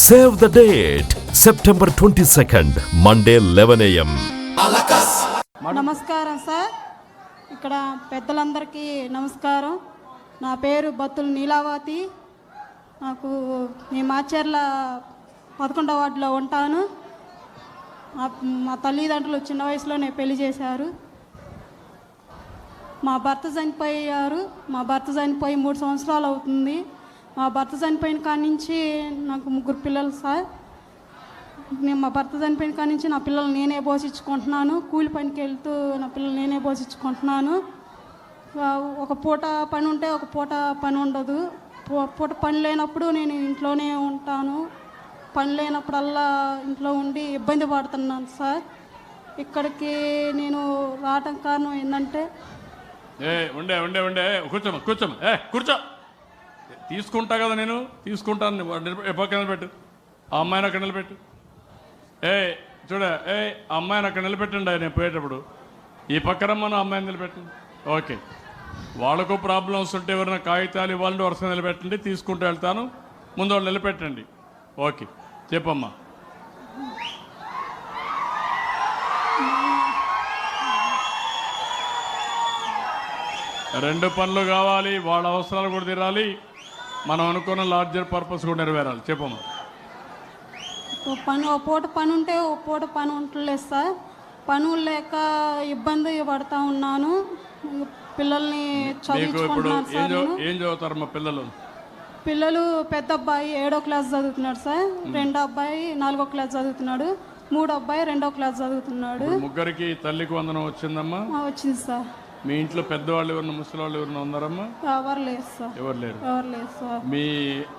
Save the date September twenty second Monday eleven AM నమస్కారం sir. ఇక్కడ పెద్దలందరికీ నమస్కారం. నా పేరు బత్తుల నీలావతి. నాకు మీ మాచర్ల పదకొండవ వార్డులో ఉంటాను. మా మా తల్లిదండ్రులు చిన్న వయసులోనే పెళ్ళి చేశారు. మా భర్త చనిపోయారు. మా భర్త చనిపోయి మూడు సంవత్సరాలు అవుతుంది. మా భర్త చనిపోయిన కాడి నుంచి నాకు ముగ్గురు పిల్లలు సార్. నేను మా భర్త చనిపోయిన కాడి నుంచి నా పిల్లలు నేనే పోషించుకుంటున్నాను. కూలి పనికి వెళ్తూ నా పిల్లలు నేనే పోషించుకుంటున్నాను. ఒక పూట పని ఉంటే ఒక పూట పని ఉండదు. పూ- పూట పని లేనప్పుడు నేను ఇంట్లోనే ఉంటాను. పని లేనప్పుడల్లా ఇంట్లో ఉండి ఇబ్బంది పడుతున్నాను సార్. ఇక్కడికి నేను రావటం కారణం ఏంటంటే ఏ ఉండే ఉండే ఉండే. కూర్చోమ్మ కూర్చోమ్మ ఏ కూర్చో. తీసుకుంటా కదా నేను తీసుకుంటాను. నువ్వు పక్కన నిలబెట్టు. ఆ అమ్మాయిని అక్కడ నిలబెట్టు. ఏ చూడ ఏ అమ్మాయిని అక్కడ నిలబెట్టండి నేను పోయేటప్పుడు. ఈ పక్కనమ్మను ఆ అమ్మాయిని నిలబెట్టండి. ఓకే. వాళ్ళకు ప్రాబ్లమ్స్ ఉంటే ఎవరైనా కాగితాలు ఇవ్వాలంటే వరుస నిలబెట్టండి తీసుకుంటూ వెళ్తాను. ముందు వాళ్ళు నిలబెట్టండి. ఓకే. చెప్పమ్మా. రెండు పనులు కావాలి వాళ్ళ అవసరాలు కూడా తీరాలి. మనం అనుకున్న లార్జర్ పర్పస్ కూడా నెరవేరాలి. చెప్పమ్మా పని ఓ పూట పని ఉంటే ఓ పూట పని ఉండలేదు సార్. పనులు లేక ఇబ్బంది పడతా ఉన్నాను. పిల్లల్ని మీకు ఇప్పుడు చదివించుకుంటున్నాను ఏం సార్ చదువు నేను. ఏం చదువుతారు మా పిల్లలు? పిల్లలు పెద్ద అబ్బాయి ఏడో క్లాస్ చదువుతున్నాడు సార్. రెండో అబ్బాయి నాలుగో క్లాస్ చదువుతున్నాడు. మూడో అబ్బాయి రెండో క్లాస్ చదువుతున్నాడు. ఇప్పుడు ముగ్గురికి తల్లికి వందనం వచ్చిందమ్మా? ఆ, వచ్చింది సార్. మీ ఇంట్లో పెద్దవాళ్ళు ఎవరన్నా ముసలి వాళ్ళు ఎవరన్నా ఉన్నారమ్మా? ఎవరు లేదు సార్. ఎవరు లేరు? ఎవరు లేదు సార్. మీ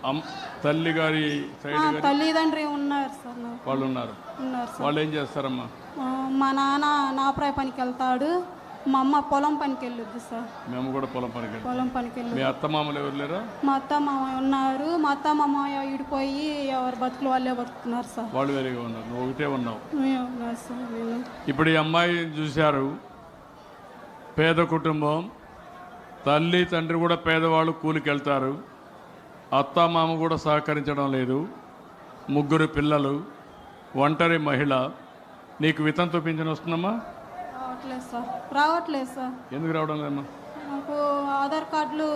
అమ్ తల్లి గారి సైడ్ తల్లిదండ్రి ఉన్నారు సార్ నాకు. వాళ్ళు ఉన్నారు. ఉన్నారు సార్. వాళ్ళు ఏం చేస్తారమ్మా? ఆ, మా నాన్న నాపరాయి పనికి వెళ్తాడు మా అమ్మ పొలం పనికి వెళ్ళొద్దు సార్. మేము కూడా పొలం పనికి వెళ్తాం. పొలం పనికి వెళ్ళొద్దు. మీ అత్త మామలు ఎవరు లేరా? మా అత్త మామయ్య ఉన్నారు. మా అత్త మామయ్య ఇడిపోయి ఎవరి బతుకులు వాళ్ళే బతుకుతున్నారు సార్. వాళ్ళు వేరేగా ఉన్నారు. నువ్వు ఒకటే ఉన్నావు. మేము ఉన్నారు సార్ నేను ఇప్పుడు ఈ అమ్మాయి చూశారు. పేద కుటుంబం తల్లి తండ్రి కూడా పేదవాళ్ళు కూలికి వెళ్తారు అత్త మామ కూడా సహకరించడం లేదు. ముగ్గురు పిల్లలు ఒంటరి మహిళ. నీకు వితంతు పింఛన్ వస్తుందమ్మా? రావట్లేదు సార్. రావట్లేదు సార్. ఎందుకు రావడం లేదమ్మా? నాకు ఆధార్ కార్డులు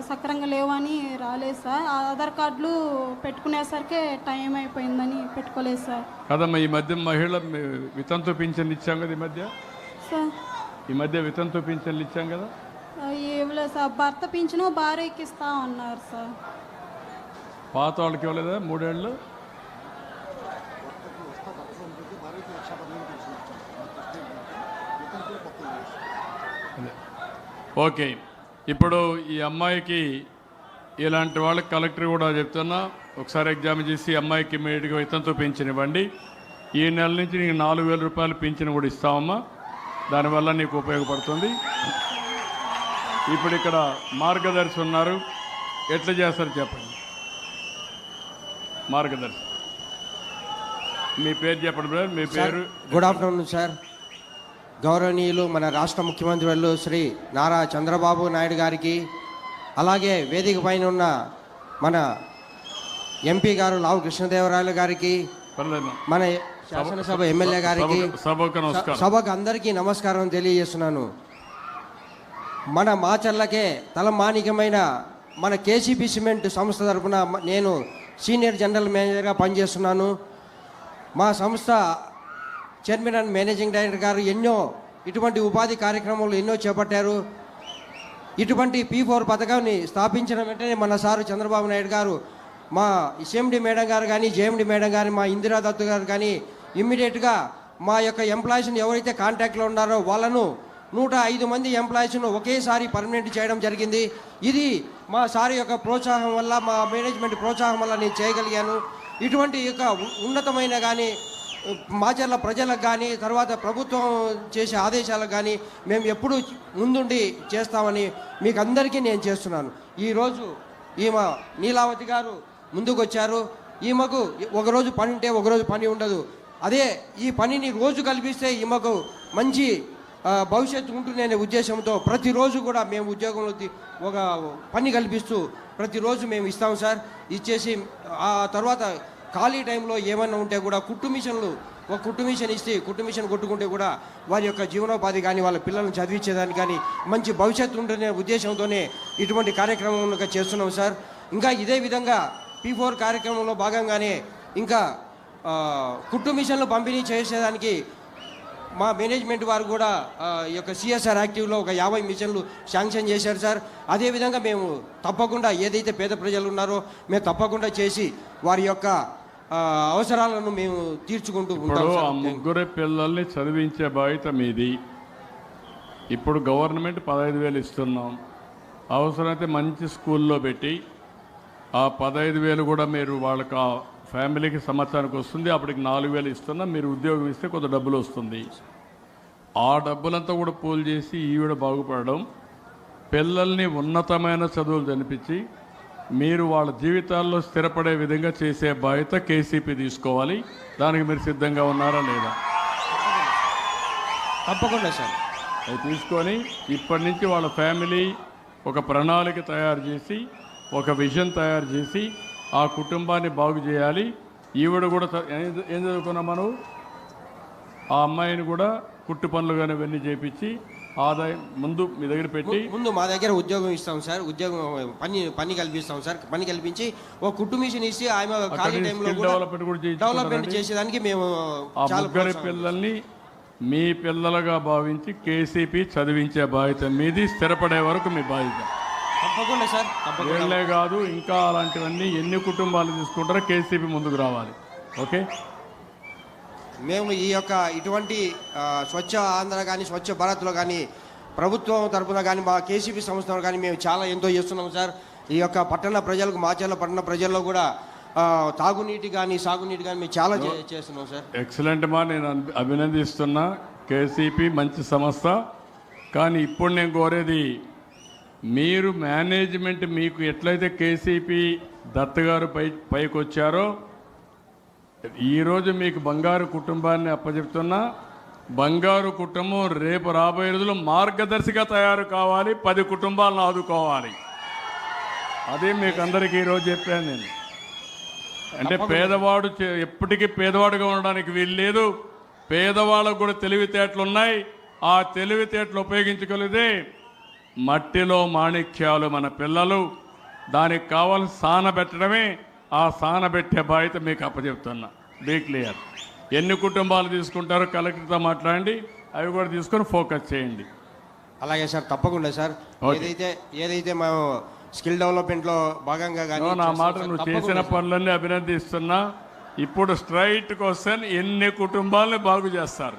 సక్రంగా లేవని రాలేదు సార్. ఆధార్ కార్డులు పెట్టుకునేసరికి టైం అయిపోయిందని పెట్టుకోలేదు సార్. కదమ్మా ఈ మధ్య మహిళ వితంతు పింఛన్ ఇచ్చాం కదా ఈ మధ్య? సార్. ఈ మధ్య వితంతు పింఛన్లు ఇచ్చాం కదా? ఇవ్వలేదు సార్. భర్త పింఛను భార్యకి ఇస్తా అన్నారు సార్. పాత వాళ్ళకి ఇవ్వలేదా మూడేళ్ళు. ఓకే. ఇప్పుడు ఈ అమ్మాయికి ఇలాంటి వాళ్ళకి కలెక్టర్ కూడా చెప్తున్నా ఒకసారి ఎగ్జామ్ చేసి అమ్మాయికి ఇమీడియట్గా పెన్షన్ ఇవ్వండి. ఈ నెల నుంచి నీకు నాలుగు వేల రూపాయలు పెన్షన్ కూడా ఇస్తామమ్మా దానివల్ల నీకు ఉపయోగపడుతుంది. ఇప్పుడు ఇక్కడ మార్గదర్శి ఉన్నారు. ఎట్లా చేస్తారు చెప్పండి. మార్గదర్శి. మీ పేరు చెప్పండి బ్రదర్. మీ పేరు గుడ్ ఆఫ్టర్నూన్ సార్. గౌరవనీయులు మన రాష్ట్ర ముఖ్యమంత్రి వాళ్ళు శ్రీ నారా చంద్రబాబు నాయుడు గారికి అలాగే వేదిక పైన ఉన్న మన ఎంపీ గారు లావు కృష్ణదేవరాయలు గారికి మన శాసనసభ ఎమ్మెల్యే గారికి సభకు- అందరికీ నమస్కారం తెలియజేస్తున్నాను. మన మాచర్లకే తలమానికమైన మన కేసీపీ సిమెంట్ సంస్థ తరపున మ- నేను సీనియర్ జనరల్ మేనేజర్గా పనిచేస్తున్నాను. మా సంస్థ చైర్మన్ అండ్ మేనేజింగ్ డైరెక్టర్ గారు ఎన్నో ఇటువంటి ఉపాధి కార్యక్రమాలు ఎన్నో చేపట్టారు. ఇటువంటి పీ ఫోర్ పథకాన్ని స్థాపించిన వెంటనే మన సారు చంద్రబాబు నాయుడు గారు మా సిఎండి మేడం గారు కానీ జేఎండి మేడం గారు మా ఇందిరా దత్తు గారు కానీ ఇమ్మీడియట్గా మా యొక్క ఎంప్లాయీస్ని ఎవరైతే కాంటాక్ట్లో ఉన్నారో వాళ్ళను నూట ఐదు మంది ఎంప్లాయీస్ను ఒకేసారి పర్మనెంట్ చేయడం జరిగింది. ఇది మా సార్ యొక్క ప్రోత్సాహం వల్ల మా మేనేజ్మెంట్ ప్రోత్సాహం వల్ల నేను చేయగలిగాను. ఇటువంటి యొక్క ఉన్నతమైన కానీ మాచర్ల ప్రజలకు కానీ తర్వాత ప్రభుత్వం చేసే ఆదేశాలకు కానీ మేము ఎప్పుడూ ముందుండి చేస్తామని మీకు అందరికీ నేను చేస్తున్నాను. ఈరోజు ఈమె నీలావతి గారు ముందుకు వచ్చారు ఈమెకు ఒకరోజు పని ఉంటే ఒకరోజు పని ఉండదు. అదే ఈ పనిని రోజు కల్పిస్తే ఈమెకు మంచి భవిష్యత్తు ఉంటుందనే ఉద్దేశంతో ప్రతిరోజు కూడా మేము ఉద్యోగంలో ఒక పని కల్పిస్తూ ప్రతిరోజు మేము ఇస్తాం సార్. ఇచ్చేసి ఆ తర్వాత ఖాళీ టైంలో ఏమన్నా ఉంటే కూడా కుట్టు మిషన్లు ఒక కుట్టు మిషన్ ఇస్తే కుట్టు మిషన్ కొట్టుకుంటే కూడా వారి యొక్క జీవనోపాధి కానీ వాళ్ళ పిల్లల్ని చదివించేదానికి కానీ మంచి భవిష్యత్తు ఉంటుందనే ఉద్దేశంతోనే ఇటువంటి కార్యక్రమం చేస్తున్నాం సార్. ఇంకా ఇదే విధంగా పీ ఫోర్ కార్యక్రమంలో భాగంగానే ఇంకా కుట్టు మిషన్లు పంపిణీ చేసేదానికి మా మేనేజ్మెంట్ వారు కూడా ఈ యొక్క సిఎస్ఆర్ యాక్టివ్లో ఒక యాభై మిషన్లు శాంక్షన్ చేశారు సార్. అదేవిధంగా మేము తప్పకుండా ఏదైతే పేద ప్రజలు ఉన్నారో మేము తప్పకుండా చేసి వారి యొక్క అవసరాలను మేము తీర్చుకుంటూ ఉంటాం. ముగ్గురు పిల్లల్ని చదివించే బాధ్యత మీది. ఇప్పుడు గవర్నమెంట్ పదహైదు వేలు ఇస్తున్నాం. అవసరమైతే మంచి స్కూల్లో పెట్టి ఆ పదహైదు వేలు కూడా మీరు వాళ్ళకి ఫ్యామిలీకి సంవత్సరానికి వస్తుంది అప్పటికి నాలుగు వేలు ఇస్తున్నాం మీరు ఉద్యోగం ఇస్తే కొంత డబ్బులు వస్తుంది. ఆ డబ్బులంతా కూడా పూల్ చేసి ఈవిడ బాగుపడడం పిల్లల్ని ఉన్నతమైన చదువులు చనిపించి మీరు వాళ్ళ జీవితాల్లో స్థిరపడే విధంగా చేసే బాధ్యత కేసీపీ తీసుకోవాలి. దానికి మీరు సిద్ధంగా ఉన్నారా లేదా? తప్పకుండా సార్. అది తీసుకొని ఇప్పటి నుంచి వాళ్ళ ఫ్యామిలీ ఒక ప్రణాళిక తయారు చేసి ఒక విజన్ తయారు చేసి ఆ కుటుంబాన్ని బాగు చేయాలి. ఈవిడ కూడా ఏం చదువుకున్నాం మనం ఆ అమ్మాయిని కూడా కుట్టు పనులు కానీ ఇవన్నీ చేపించి ఆదాయం ముందు మీ దగ్గర పెట్టి ముందు మా దగ్గర ఉద్యోగం ఇస్తాం సార్. ఉద్యోగం పని పని కల్పిస్తాం సార్. పని కల్పించి ఒక కుట్టు మిషన్ ఇచ్చి ఆమె ఖాళీ టైంలో skill కూడా. డెవలప్మెంట్ చేసేదానికి మేము ఆ ముగ్గురి పిల్లల్ని మీ పిల్లలుగా భావించి కేసీపీ చదివించే బాధ్యత మీది స్థిరపడే వరకు మీ బాధ్యత. తప్పకుండా సార్ తప్పకుండా. వీళ్ళే కాదు ఇంకా అలాంటివన్నీ ఎన్ని కుటుంబాలు తీసుకుంటారో కేసీపీ ముందుకు రావాలి. ఓకే? మేము ఈ యొక్క ఇటువంటి స్వచ్ఛ ఆంధ్ర కానీ స్వచ్ఛ భారత్లో కానీ ప్రభుత్వం తరపున కానీ మా కేసీపీ సంస్థలో కానీ మేము చాలా ఎంతో చేస్తున్నాం సార్. ఈ యొక్క పట్టణ ప్రజలకు మాచర్ల పట్టణ ప్రజల్లో కూడా ఆ, తాగునీటి కానీ సాగునీటి కానీ మేము చాలా చే- చేస్తున్నాం సార్. ఎక్సలెంట్ మా నేను అభి- అభినందిస్తున్నా. కేసీపీ మంచి సంస్థ. కానీ ఇప్పుడు నేను కోరేది మీరు మేనేజ్మెంట్ మీకు ఎట్లయితే కేసీపీ దత్ గారు పై పైకి వచ్చారో ఈరోజు మీకు బంగారు కుటుంబాన్ని అప్పచెప్తున్నా బంగారు కుటుంబం రేపు రాబోయే రోజుల్లో మార్గదర్శిగా తయారు కావాలి పది కుటుంబాలను ఆదుకోవాలి. అదే మీకు అందరికీ ఈరోజు చెప్పాను నేను. అంటే పేదవాడు ఎప్పటికీ పేదవాడుగా ఉండడానికి వీలు లేదు పేదవాళ్ళకు కూడా తెలివితేటలు ఉన్నాయి ఆ తెలివితేటలు ఉపయోగించగలిగితే మట్టిలో మాణిక్యాలు మన పిల్లలు. దానికి కావాల్సిన సాన పెట్టడమే ఆ సాన పెట్టే బాధ్యత మీకు అప్పచెప్తున్నా. బీ క్లియర్ ఎన్ని కుటుంబాలు తీసుకుంటారో కలెక్టర్తో మాట్లాడండి అవి కూడా తీసుకొని ఫోకస్ చేయండి. అలాగే సార్ తప్పకుండా సార్. ఏదైతే ఏదైతే మేము స్కిల్ డెవలప్మెంట్లో భాగంగా కానీ నో, మాట నువ్వు చేసిన. పనులన్నీ అభినందిస్తున్నా. ఇప్పుడు స్ట్రైట్ క్వశ్చన్ ఎన్ని కుటుంబాలను బాగు చేస్తారు?